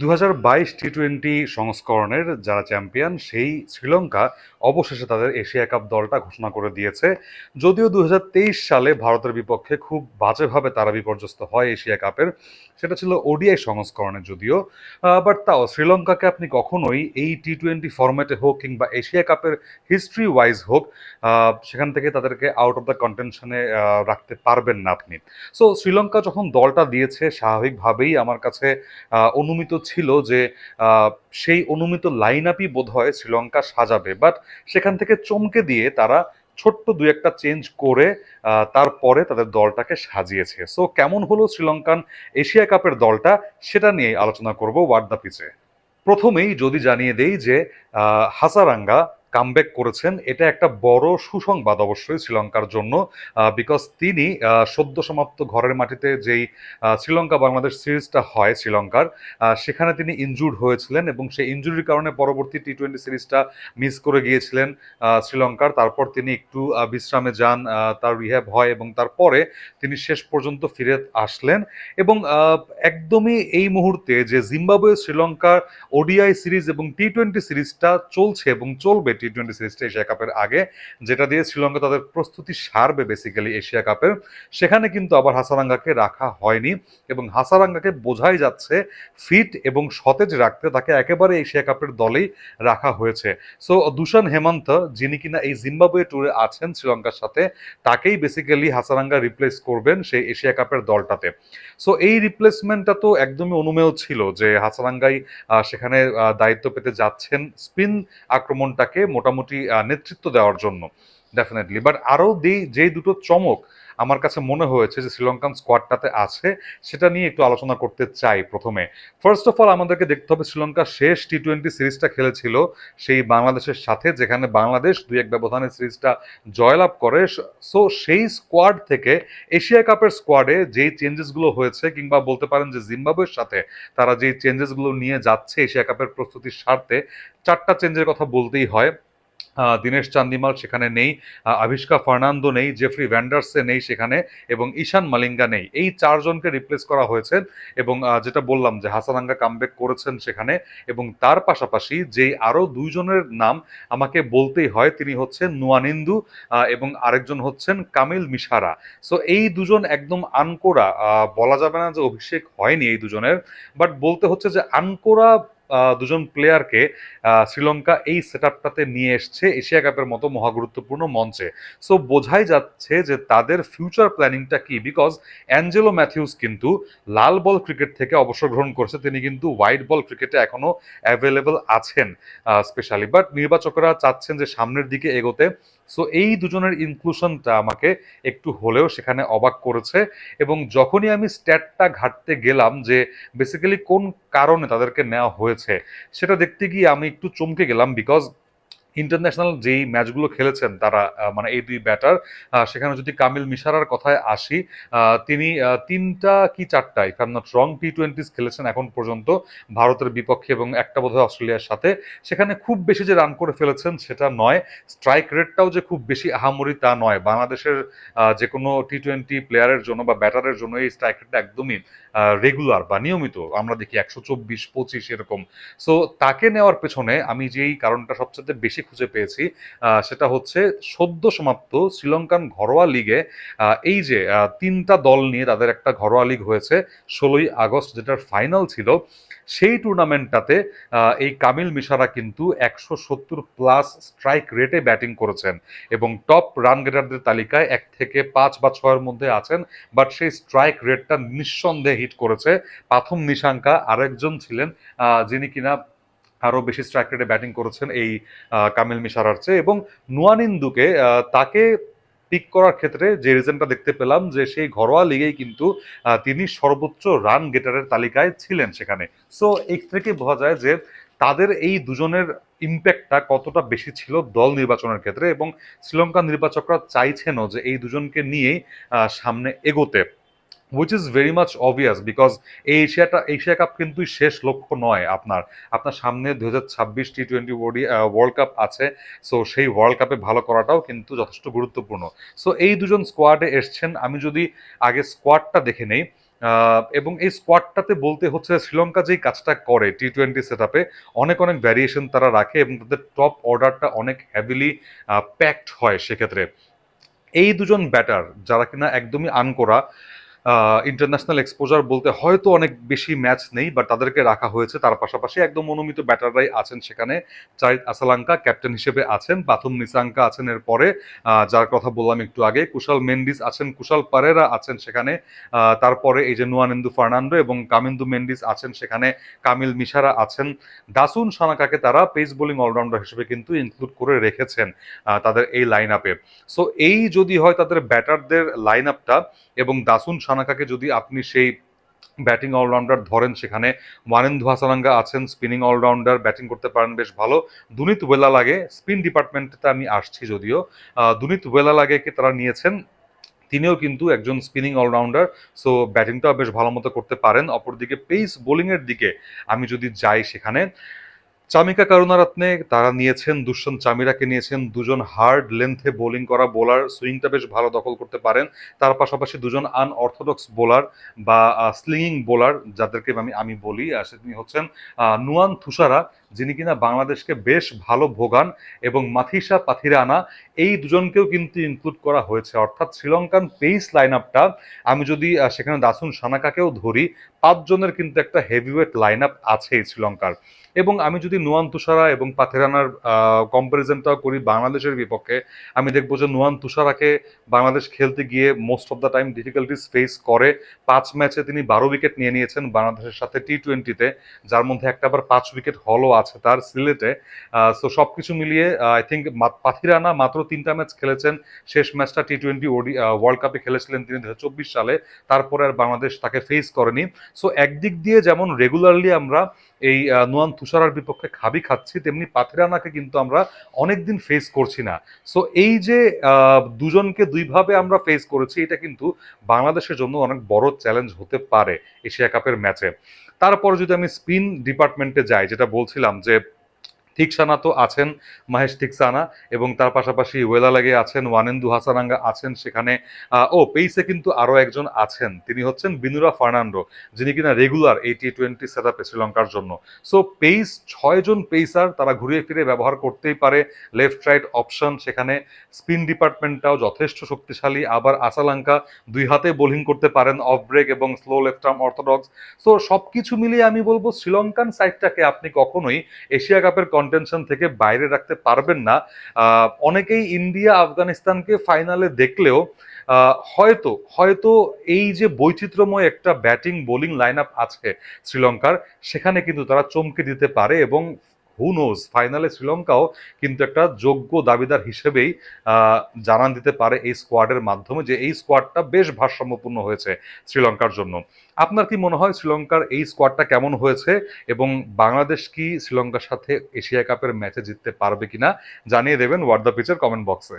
দু হাজার বাইশ টি টোয়েন্টি সংস্করণের যারা চ্যাম্পিয়ন, সেই শ্রীলঙ্কা অবশেষে তাদের এশিয়া কাপ দলটা ঘোষণা করে দিয়েছে। যদিও দু হাজার তেইশ সালে ভারতের বিপক্ষে খুব বাজেভাবে তারা বিপর্যস্ত হয় এশিয়া কাপের, সেটা ছিল ওডিআই সংস্করণে যদিও। বাট তাও শ্রীলঙ্কাকে আপনি কখনোই এই টি টোয়েন্টি ফরম্যাটে হোক কিংবা এশিয়া কাপের হিস্ট্রি ওয়াইজ হোক সেখান থেকে তাদেরকে আউট অফ দ্য কন্টেনশনে রাখতে পারবেন না আপনি। সো শ্রীলঙ্কা যখন দলটা দিয়েছে, স্বাভাবিকভাবেই আমার কাছে অনুমিত ছিল যে সেই অনুমিত লাইন আপই বোধ হয় শ্রীলঙ্কা সাজাবে। বাট সেখান থেকে চমকে দিয়ে তারা ছোট্ট দু একটা চেঞ্জ করে তারপরে তাদের দলটাকে সাজিয়েছে। সো কেমন হলো শ্রীলঙ্কান এশিয়া কাপের দলটা সেটা নিয়ে আলোচনা করব ওয়ার্ড দ্য পিচে প্রথমেই যদি জানিয়ে দেই যে হাসারাঙ্গা কামব্যাক করেছেন, এটা একটা বড় সুসংবাদ অবশ্যই শ্রীলঙ্কার জন্য বিকজ তিনি সদ্য সমাপ্ত ঘরের মাটিতে যেই শ্রীলঙ্কা বাংলাদেশ সিরিজটা হয় শ্রীলঙ্কার সেখানে তিনি ইনজুর্ড হয়েছিলেন এবং সেই ইনজুরির কারণে পরবর্তী টি টোয়েন্টি সিরিজটা মিস করে গিয়েছিলেন শ্রীলঙ্কার। তারপর তিনি একটু বিশ্রামে যান তার রিহ্যাব হয় এবং তারপরে তিনি শেষ পর্যন্ত ফিরে আসলেন এবং একদমই এই মুহূর্তে যে জিম্বাবুয়ে শ্রীলঙ্কার ওডিআই সিরিজ এবং টি টোয়েন্টি সিরিজটা চলছে এবং চলবে টি টোয়েন্টি সিরিজটা এশিয়া কাপের আগে, যেটা দিয়ে শ্রীলঙ্কা তাদের প্রস্তুতি সারবে বেসিক্যালি এশিয়া কাপের। সেখানে কিন্তু আবার হাসারাঙ্গাকে রাখা হয়নি এবং হাসারাঙ্গাকে বোঝাই যাচ্ছে ফিট এবং সতেজ রাখতে তাকে একেবারে এশিয়া কাপের দলেই রাখা হয়েছে। সো দুশান হেমন্ত, যিনি কিনা এই জিম্বাবুয়ে ট্যুরে আছেন শ্রীলঙ্কার সাথে, তাকেই বেসিক্যালি হাসারাঙ্গা রিপ্লেস করবেন সেই এশিয়া কাপের দলটাতে। সো এই রিপ্লেসমেন্টটা তো একদমই অনুমেয় ছিল যে হাসারাঙ্গাই সেখানে দায়িত্ব পেতে যাচ্ছেন স্পিন আক্রমণটাকে মোটামুটি নেতৃত্ব দেওয়ার জন্য ডেফিনেটলি বাট আরও যেই দুটো চমক আমার কাছে মনে হয়েছে যে শ্রীলঙ্কান স্কোয়াডটাতে আছে, সেটা নিয়ে একটু আলোচনা করতে চাই প্রথমে। ফার্স্ট অফ অল আমাদেরকে দেখতে হবে শ্রীলঙ্কা শেষ টি টোয়েন্টি সিরিজটা খেলেছিল, সেই বাংলাদেশের সাথে, যেখানে বাংলাদেশ দুই এক ব্যবধানে সিরিজটা জয়লাভ করে। সো সেই স্কোয়াড থেকে এশিয়া কাপের স্কোয়াডে যেই চেঞ্জেসগুলো হয়েছে, কিংবা বলতে পারেন যে জিম্বাবুয়ের সাথে তারা যেই চেঞ্জেসগুলো নিয়ে যাচ্ছে এশিয়া কাপের প্রস্তুতির স্বার্থে, চারটা চেঞ্জের কথা বলতেই হয়। দীনেশ চান্দিমাল সেখানে নেই আহ, আভিষ্কা ফার্নান্দো নেই জেফ্রি ভ্যান্ডার্সে নেই সেখানে এবং ঈশান মালিঙ্গা নেই। এই চারজনকে রিপ্লেস করা হয়েছে এবং যেটা বললাম যে হাসানাঙ্গা কামব্যাক করেছেন সেখানে এবং তার পাশাপাশি যেই আরও দুইজনের নাম আমাকে বলতেই হয় তিনি হচ্ছেন নুয়ানিন্দু এবং আরেকজন হচ্ছেন কামিল মিশারা। সো এই দুজন একদম আনকোরা বলা যাবে না যে অভিষেক হয়নি এই দুজনের বাট বলতে হচ্ছে যে আনকোরা দুজন প্লেয়ারকে শ্রীলঙ্কা এই সেট আপটাতে নিয়ে এসছে এশিয়া কাপের মতো মহাগুরুত্বপূর্ণ মঞ্চে। সো বোঝাই যাচ্ছে যে তাদের ফিউচার প্ল্যানিংটা কি? বিকজ অ্যাঞ্জেলো ম্যাথিউস কিন্তু লাল বল ক্রিকেট থেকে অবসর গ্রহণ করেছে। তিনি কিন্তু হোয়াইট বল ক্রিকেটে এখনও অ্যাভেলেবল আছেন স্পেশালি বাট নির্বাচকরা চাচ্ছেন যে সামনের দিকে এগোতে। সো এই দুজনের ইনক্লুশনটা আমাকে একটু হলেও সেখানে অবাক করেছে এবং যখনই আমি স্ট্যাটটা ঘাটতে গেলাম যে বেসিক্যালি কোন কারণে তাদেরকে নেওয়া হয়েছে, সেটা দেখতে গিয়ে আমি একটু চমকে গেলাম বিকজ ইন্টারন্যাশনাল যেই ম্যাচগুলো খেলেছেন তারা মানে এই দুই ব্যাটার সেখানে যদি কামিল মিশারার কথায় আসি তিনি তিনটা কি চারটা if I'm not wrong T twenties খেলেছেন এখন পর্যন্ত ভারতের বিপক্ষে এবং একটা বোধহয় অস্ট্রেলিয়ার সাথে। সেখানে খুব বেশি যে রান করে ফেলেছেন সেটা নয় স্ট্রাইক রেটটাও যে খুব বেশি আহামরি তা নয়। বাংলাদেশের যে কোনো টি টোয়েন্টি প্লেয়ারের জন্য বা ব্যাটারের জন্য এই স্ট্রাইক রেটটা একদমই রেগুলার বা নিয়মিত। আমরা দেখি একশো চব্বিশ, পঁচিশ এরকম। সো তাকে নেওয়ার পেছনে আমি যেই কারণটা সবচেয়ে বেশি খুঁজে পেয়েছি সেটা হচ্ছে সদ্য সমাপ্ত শ্রীলঙ্কান ঘরোয়া লিগে এই যে তিনটা দল নিয়ে তাদের একটা ঘরোয়া লিগ হয়েছে ষোলোই আগস্ট, যেটার ফাইনাল ছিল, সেই টুর্নামেন্টটাতে এই কামিল মিশারা কিন্তু একশো সত্তর প্লাস স্ট্রাইক রেটে ব্যাটিং করেছেন এবং টপ রান গেটারদের তালিকায় এক থেকে পাঁচ বা ছয়ের মধ্যে আছেন বাট সেই স্ট্রাইক রেটটা নিঃসন্দেহে হিট করেছে। প্রথম নিশাঙ্কা আরেকজন ছিলেন যিনি কিনা আরও বেশি স্ট্রাইক রেটে ব্যাটিং করেছেন এই কামিল মিশারার চেয়ে। এবং নুয়ানিন্দুকে তাকে পিক করার ক্ষেত্রে যে রিজনটা দেখতে পেলাম যে সেই ঘরোয়া লিগেই কিন্তু তিনি সর্বোচ্চ রান গেটারের তালিকায় ছিলেন সেখানে। সো এই থেকে বোঝা যায় যে তাদের এই দুজনের ইম্প্যাক্টটা কতটা বেশি ছিল দল নির্বাচনের ক্ষেত্রে এবং শ্রীলঙ্কা নির্বাচকরা চাইছেনও যে এই দুজনকে নিয়েই সামনে এগোতে। Which is very much obvious because এই এশিয়াটা, এশিয়া কাপ কিন্তু শেষ লক্ষ্য নয় আপনার। আপনার সামনে দু হাজার ছাব্বিশ টি টোয়েন্টি ওয়ার্ল্ড কাপ আছে সো সেই ওয়ার্ল্ড কাপে ভালো করাটাও কিন্তু যথেষ্ট গুরুত্বপূর্ণ। সো এই দুজন স্কোয়াডে এসছেন। আমি যদি আগে স্কোয়াডটা দেখে নেই এবং এই স্কোয়াডটাতে বলতে হচ্ছে শ্রীলঙ্কা যেই কাজটা করে টি টোয়েন্টি সেট আপে অনেক অনেক ভ্যারিয়েশন তারা রাখে এবং তাদের টপ অর্ডারটা অনেক হ্যাভিলি প্যাকড হয় সেক্ষেত্রে। এই দুজন ব্যাটার যারা কিনা একদমই আনকোরা ইন্টারন্যাশনাল এক্সপোজার বলতে হয়তো অনেক বেশি ম্যাচ নেই বাট তাদেরকে রাখা হয়েছে। তার পাশাপাশি একদম মনোনীত ব্যাটাররাই আছেন সেখানে। চাইদ আসালাঙ্কা ক্যাপ্টেন হিসেবে আছেন পাথুম নিসাঙ্কা আছেন এরপরে যার কথা বললাম একটু আগে, কুশাল মেন্ডিস আছেন, কুশাল পারেরা আছেন সেখানে। তারপরে এই যে নুয়ানেন্দু ফার্নান্ডো এবং কামিন্দু মেন্ডিস আছেন সেখানে। কামিল মিশারা আছেন। দাসুন সানাকাকে তারা পেস বোলিং অলরাউন্ডার হিসেবে কিন্তু ইনক্লুড করে রেখেছেন তাদের এই লাইন আপে সো এই যদি হয় তাদের ব্যাটারদের লাইন আপটা এবং দাসুন সানাকাকে যদি আপনি সেই ব্যাটিং অলরাউন্ডার ধরেন সেখানে ওয়ানেন্দু হাসানাঙ্গা আছেন, স্পিনিং অলরাউন্ডার, ব্যাটিং করতে পারেন বেশ ভালো। দুনিত ওয়েলা লাগে স্পিন ডিপার্টমেন্টে আমি আসছি যদিও দুনিত ওয়েলা লাগেকে তারা নিয়েছেন, তিনিও কিন্তু একজন স্পিনিং অলরাউন্ডার, সো ব্যাটিংটাও বেশ ভালো মতো করতে পারেন। অপরদিকে পেস বোলিংয়ের দিকে আমি যদি যাই সেখানে চামিকা করুণারত্নে তারা নিয়েছেন দুষ্যন্ত চামিরাকে নিয়েছেন দুজন হার্ড লেন্থে বোলিং করা বোলার। সুইংটা বেশ ভালো দখল করতে পারেন। তার পাশাপাশি দুজন আনঅর্থোডক্স বোলার বা স্লিংিং বোলার, যাদেরকে আমি আমি বলি তিনি হচ্ছেন নুয়ান থুসারা। যিনি কিনা বাংলাদেশকে বেশ ভালো ভোগান এবং মাথিসা পাথিরানা, এই দুজনকেও কিন্তু ইনক্লুড করা হয়েছে। অর্থাৎ শ্রীলঙ্কান পেস লাইন আপটা আমি যদি সেখানে দাসুন সানাকাকেও ধরি, পাঁচজনের কিন্তু একটা হেভিওয়েট লাইন আপ আছে শ্রীলঙ্কার। এবং আমি যদি নুয়ান তুষারা এবং পাথেরানার কম্পারিজনটাও করি বাংলাদেশের বিপক্ষে, আমি দেখব যে নুয়ান তুষারাকে বাংলাদেশ খেলতে গিয়ে most of the time difficulties face করে। পাঁচ ম্যাচে তিনি বারো উইকেট নিয়ে নিয়েছেন বাংলাদেশের সাথে টি টোয়েন্টিতে যার মধ্যে একটা আবার পাঁচ উইকেট হলও আছে তার সিলেটে। সো সব কিছু মিলিয়ে আই থিঙ্ক পাথিরানা মাত্র তিনটা ম্যাচ খেলেছেন। শেষ ম্যাচটা টি টোয়েন্টি ওডি ওয়ার্ল্ড কাপে খেলেছিলেন তিনি দু হাজার চব্বিশ সালে। তারপরে আর বাংলাদেশ তাকে ফেস করেনি। সো একদিক দিয়ে যেমন রেগুলারলি আমরা এই নুয়ান তুষারার বিপক্ষে খাবি খাচ্ছি, তেমনি পাথিরানাকে কিন্তু আমরা অনেকদিন ফেস করছি না। সো এই যে দুজনকে দুইভাবে আমরা ফেস করেছি, এটা কিন্তু বাংলাদেশের জন্য অনেক বড় চ্যালেঞ্জ হতে পারে এশিয়া কাপের ম্যাচে তারপর যদি আমি স্পিন ডিপার্টমেন্টে যাই যেটা বলছিলাম যে থিকসানা তো আছেন মাহেশ থিকসানা এবং তার পাশাপাশি ওয়েলা ওয়েলালাগে আছেন, ওয়ানেন্দু হাসানাঙ্গা আছেন সেখানে। ও পেইসে কিন্তু আরও একজন আছেন, তিনি হচ্ছেন বিনুরা ফার্নান্ডো, যিনি কিনা রেগুলার এই টি টোয়েন্টি সেট আপে শ্রীলঙ্কার জন্য। সো পেইস ছয়জন পেইসার তারা ঘুরিয়ে ফিরে ব্যবহার করতেই পারে, লেফট রাইট অপশন সেখানে। স্পিন ডিপার্টমেন্টটাও যথেষ্ট শক্তিশালী, আবার আসালাঙ্কা দুই হাতে বোলিং করতে পারেন অফ ব্রেক এবং slow left arm orthodox. So সবকিছু মিলিয়ে আমি বলব শ্রীলঙ্কান সাইডটাকে আপনি কখনোই এশিয়া কাপের কন্টেনশন থেকে বাইরে রাখতে পারবেন না। অনেকেই ইন্ডিয়া, আফগানিস্তানকে ফাইনালে দেখলেও হয়তো হয়তো এই যে বৈচিত্র্যময় একটা ব্যাটিং বোলিং লাইন আপ আছে শ্রীলঙ্কার, সেখানে কিন্তু তারা চমকে দিতে পারে এবং হু নোজ ফাইনালে শ্রীলঙ্কাও কিন্তু একটা যোগ্য দাবিদার হিসেবেই জানান দিতে পারে এই স্কোয়াডের মাধ্যমে যে এই স্কোয়াডটা বেশ ভারসাম্যপূর্ণ হয়েছে শ্রীলঙ্কার জন্য। আপনার কি মনে হয় শ্রীলঙ্কার এই স্কোয়াডটা কেমন হয়েছে এবং বাংলাদেশ কি শ্রীলঙ্কার সাথে এশিয়া কাপের ম্যাচে জিততে পারবে কিনা? জানিয়ে দেবেন ওয়ার্ড দ্য পিচের কমেন্ট বক্সে